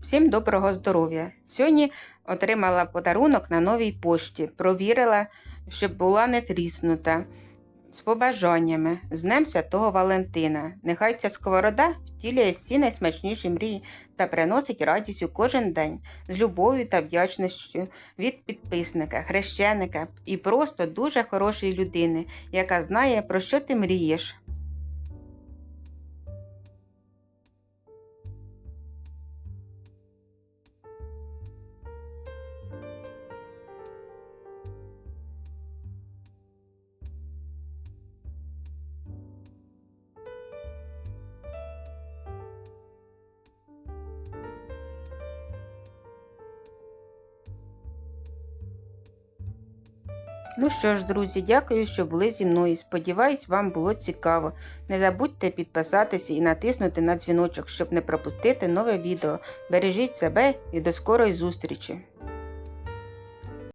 Всім доброго здоров'я! Сьогодні отримала подарунок на новій пошті. Провірила, щоб була не тріснута. З побажаннями з Днем Святого Валентина. Нехай ця сковорода втілює всі найсмачніші мрії та приносить радість у кожен день з любов'ю та вдячністю від підписника, хрещеника і просто дуже хорошої людини, яка знає, про що ти мрієш. Ну що ж, друзі, дякую, що були зі мною. Сподіваюсь, вам було цікаво. Не забудьте підписатися і натиснути на дзвіночок, щоб не пропустити нове відео. Бережіть себе і до скорої зустрічі!